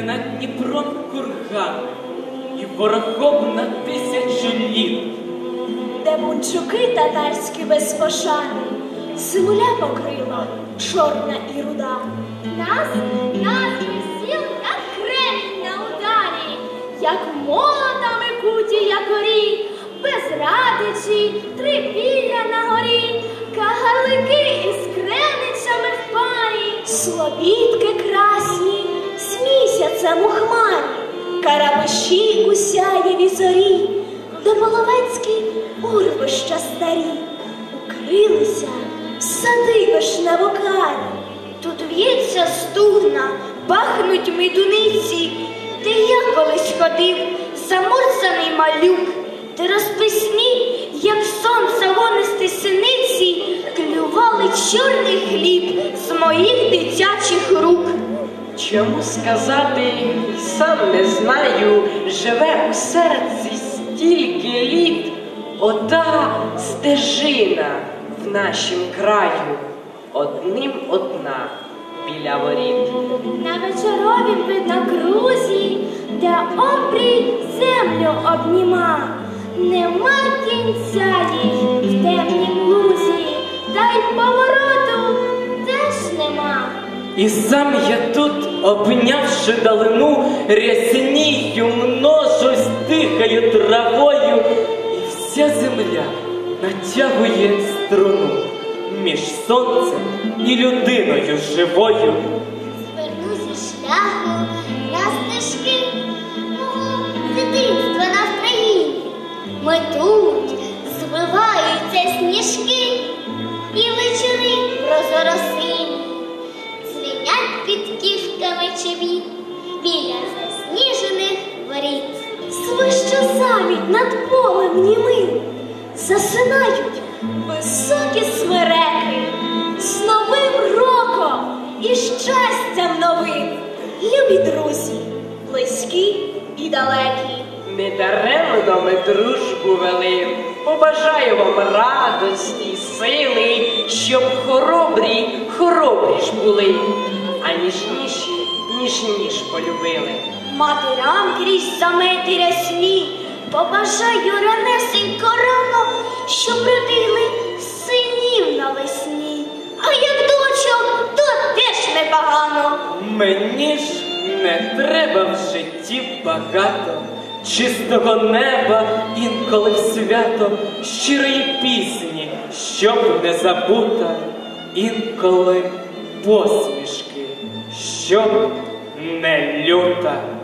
де над Дніпром курган і ворогом на тисячі літ. де бунчуки татарські без пошани, земля покрила чорна і руда. Нас, нас сіл, як кремінь на ударі, як молотами куті якорі, без радичі, трипілля на горі, кагарлики із креницями в парі. Слобідки у хмарі, карабаші у сяєві зорі, де половецькі урвища старі, укрилися сади вишневокарі. Тут в'ється стугна, пахнуть медуниці, де я колись ходив, замурзаний малюк, де розписні, як сонце вонисти синиці, клювали чорний хліб з моїх дитячих рук. Чому сказати, сам не знаю, живе у серці стільки літ, ота стежина в нашім краю, одним одна біля воріт. На вечоровім видно крузі, де обрій землю обніма, нема кінця їй в темнім лузі, та й повороту теж нема. І сам я тут, обнявши далину, ряснію, множусь, дихаю травою, і вся земля натягує струну між сонцем і людиною живою. Зверну зі шляху на стежки мого дитинства на країні. Ми Свище над полем німим, засинають високі смереки з новим роком і щастям новим, любі друзі, близькі і далекі. Недаремно ми дружбу вели, побажаю вам радості, сили, щоб хоробрі, хоробрі ж були, а ніжніші, ніжніш полюбили. Матерям крізь замети рясні, побажаю ранесенько рано, щоб родили синів навесні. А як дочок, то теж непогано. Мені ж не треба в житті багато, чистого неба інколи в свято, щирої пісні, щоб не забута, інколи посмішки, щоб не люта.